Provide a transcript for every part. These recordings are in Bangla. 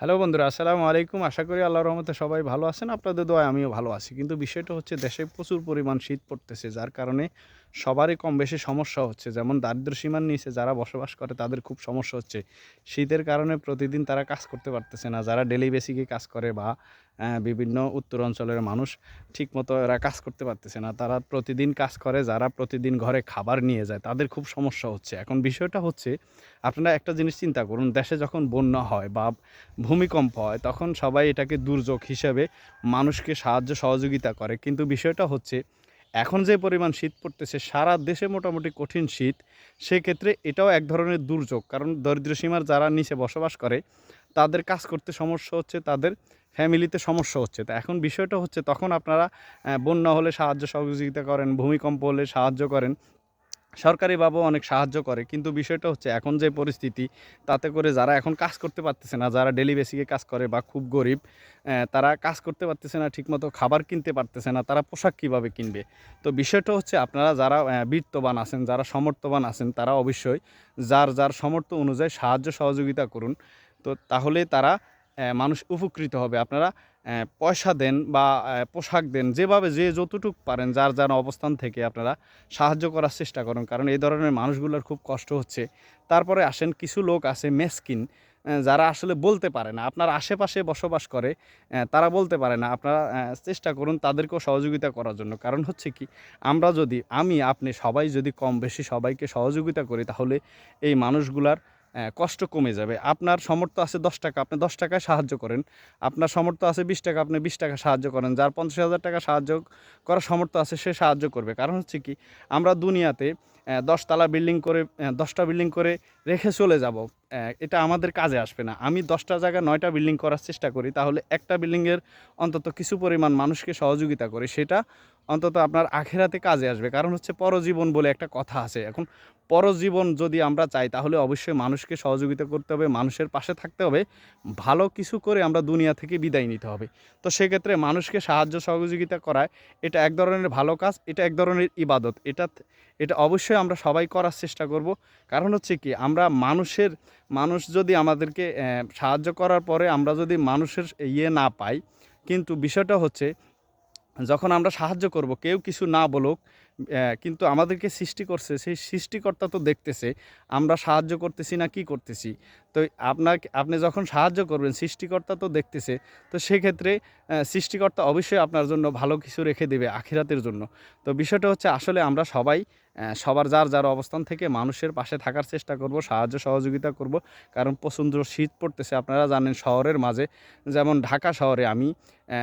হ্যালো বন্ধুরা, আসসালামু আলাইকুম। আশা করি আল্লাহ রহমতে সবাই ভালো আছেন, আপনাদের দোয়ায় আমিও ভালো আছি। কিন্তু বিষয়টা হচ্ছে, দেশে প্রচুর পরিমাণ শীত পড়তেছে, যার কারণে সবারই কম বেশি সমস্যা হচ্ছে। যেমন দারিদ্র সীমার নিচে যারা বসবাস করে, তাদের খুব সমস্যা হচ্ছে। শীতের কারণে প্রতিদিন তারা কাজ করতে পারতেছে না। যারা ডেলি বেসিকে কাজ করে বা বিভিন্ন উত্তর অঞ্চলের মানুষ ঠিকমতো এরা কাজ করতে পারতেছে না। তারা প্রতিদিন কাজ করে, যারা প্রতিদিন ঘরে খাবার নিয়ে যায়, তাদের খুব সমস্যা হচ্ছে। এখন বিষয়টা হচ্ছে, আপনারা একটা জিনিস চিন্তা করুন, দেশে যখন বন্যা হয় বা ভূমিকম্প হয়, তখন সবাই এটাকে দুর্যোগ হিসেবে মানুষকে সাহায্য সহযোগিতা করে। কিন্তু বিষয়টা হচ্ছে, এখন যে পরিমাণ শীত পড়তেছে, সারা দেশে মোটামুটি কঠিন শীত, সেক্ষেত্রে এটাও এক ধরনের দুর্যোগ। কারণ দরিদ্র সীমার যারা নিচে বসবাস করে, তাদের কাজ করতে সমস্যা হচ্ছে, তাদের ফ্যামিলিতে সমস্যা হচ্ছে। তা এখন বিষয়টা হচ্ছে তখন আপনারা বন্যা হলে সাহায্য সহযোগিতা করেন, ভূমিকম্প হলে সাহায্য করেন। সরকারিভাবেও অনেক সাহায্য করে, কিন্তু বিষয়টা হচ্ছে এখন যে পরিস্থিতি, তাতে করে যারা এখন কাজ করতে পারতেছে না, যারা ডেলি বেসিকে কাজ করে বা খুব গরিব তারা কাজ করতে পারতেছে না, ঠিকমতো খাবার কিনতে পারতেছে না, তারা পোশাক কীভাবে কিনবে? তো বিষয়টা হচ্ছে আপনারা যারা বিত্তবান আছেন, যারা সমর্থবান আছেন, তারা অবশ্যই যার যার সমর্থ অনুযায়ী সাহায্য সহযোগিতা করুন। তো তাহলে তারা মানুষ উপকৃত হবে। আপনারা পয়সা দেন বা পোশাক দেন, যেভাবে যে যতটুক পারেন, যার যার অবস্থান থেকে আপনারা সাহায্য করার চেষ্টা করুন। কারণ এই ধরনের মানুষগুলোর খুব কষ্ট হচ্ছে। তারপরে আসেন, কিছু লোক আছে মেসকিন যারা আসলে বলতে পারে না। আপনার আশেপাশে বসবাস করে তারা বলতে পারে না। আপনারা চেষ্টা করুন তাদেরকেও সহযোগিতা করার জন্য। কারণ হচ্ছে কি, আমরা যদি, আমি, আপনি সবাই যদি কম বেশি সবাইকে সহযোগিতা করি, তাহলে এই মানুষগুলার কষ্ট কমে যাবে। আপনার সামর্থ্য আছে দশ টাকা, আপনি দশ টাকায় সাহায্য করেন। আপনার সামর্থ্য আছে বিশ টাকা, আপনি বিশ টাকা সাহায্য করেন। যার পঞ্চাশ হাজার টাকা সাহায্য করার সমর্থ আছে, সে সাহায্য করবে। কারণ হচ্ছে কি, আমরা দুনিয়াতে দশতলা বিল্ডিং করে দশটা বিল্ডিং করে রেখে চলে যাব। এটা আমাদের কাজে আসবে না। আমি দশটা জায়গায় নয়টা বিল্ডিং করার চেষ্টা করি, তাহলে একটা বিল্ডিংয়ের অন্তত কিছু পরিমাণ মানুষকে সহযোগিতা করে। সেটা অন্তত আপনার আখেরাতে কাজে আসবে। কারণ হচ্ছে পরজীবন বলে একটা কথা আছে। এখন পরজীবন যদি আমরা চাই, তাহলে অবশ্যই মানুষকে সহযোগিতা করতে হবে, মানুষের পাশে থাকতে হবে। ভালো কিছু করে আমরা দুনিয়া থেকে বিদায় নিতে হবে। তো সেক্ষেত্রে মানুষকে সাহায্য সহযোগিতা করায় এটা এক ধরনের ভালো কাজ, এটা এক ধরনের ইবাদত। এটা এটা অবশ্যই আমরা সবাই করার চেষ্টা করব। কারণ হচ্ছে কি, আমরা মানুষের, মানুষ যদি আমাদেরকে সাহায্য করার পরে আমরা যদি মানুষের ইয়ে না পাই, কিন্তু বিষয়টা হচ্ছে যখন আমরা সাহায্য করব, কেউ কিছু না বলুক কিন্তু আমাদেরকে সৃষ্টি করছে, সেই সৃষ্টিকর্তা তো দেখতেছে, আমরা সাহায্য করতেছি না, কি করতেছি? তো আপনাকে আপনি যখন সাহায্য করবেন, সৃষ্টিকর্তা তো দেখতেছে, তো সেক্ষেত্রে সৃষ্টিকর্তা অবশ্যই আপনার জন্য ভালো কিছু রেখে দেবে আখিরাতের জন্য। তো বিষয়টা হচ্ছে আসলে আমরা সবাই সবার যার যার অবস্থান থেকে মানুষের পাশে থাকার চেষ্টা করব, সাহায্য সহযোগিতা করব। কারণ প্রচণ্ড শীত পড়তেছে, আপনারা জানেন শহরের মাঝে, যেমন ঢাকা শহরে আমি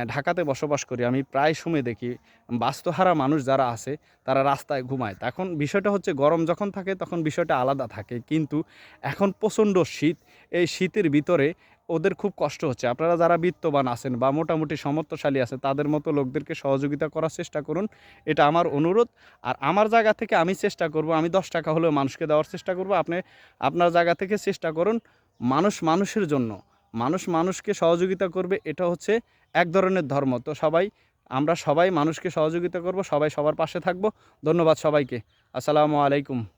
ঢাকাতে বসবাস করি, আমি প্রায় সময় দেখি বাস্তুহারা মানুষ যারা আছে, তারা রাস্তায় ঘুমায়। তখন বিষয়টা হচ্ছে গরম যখন থাকে, তখন বিষয়টা আলাদা থাকে। কিন্তু এখন প্রচণ্ড শীত, এই শীতের ভিতরে ওদের খুব কষ্ট হচ্ছে। আপনারা যারা বিত্তবান আছেন বা মোটামুটি সমর্থশালী আছে তাদের মতো লোকদেরকে সহযোগিতা করার চেষ্টা করুন। এটা আমার অনুরোধ। আর আমার জায়গা থেকে আমি চেষ্টা করব, আমি দশ টাকা হলেও মানুষকে দেওয়ার চেষ্টা করব। আপনি, আপনার জায়গা থেকে চেষ্টা করুন মানুষ মানুষের জন্য। মানুষ মানুষকে সহযোগিতা করবে, এটা হচ্ছে এক ধরনের ধর্ম। তো সবাই, আমরা সবাই মানুষকে সহযোগিতা করব, সবাই সবার পাশে থাকব। ধন্যবাদ সবাইকে। আসসালামু আলাইকুম।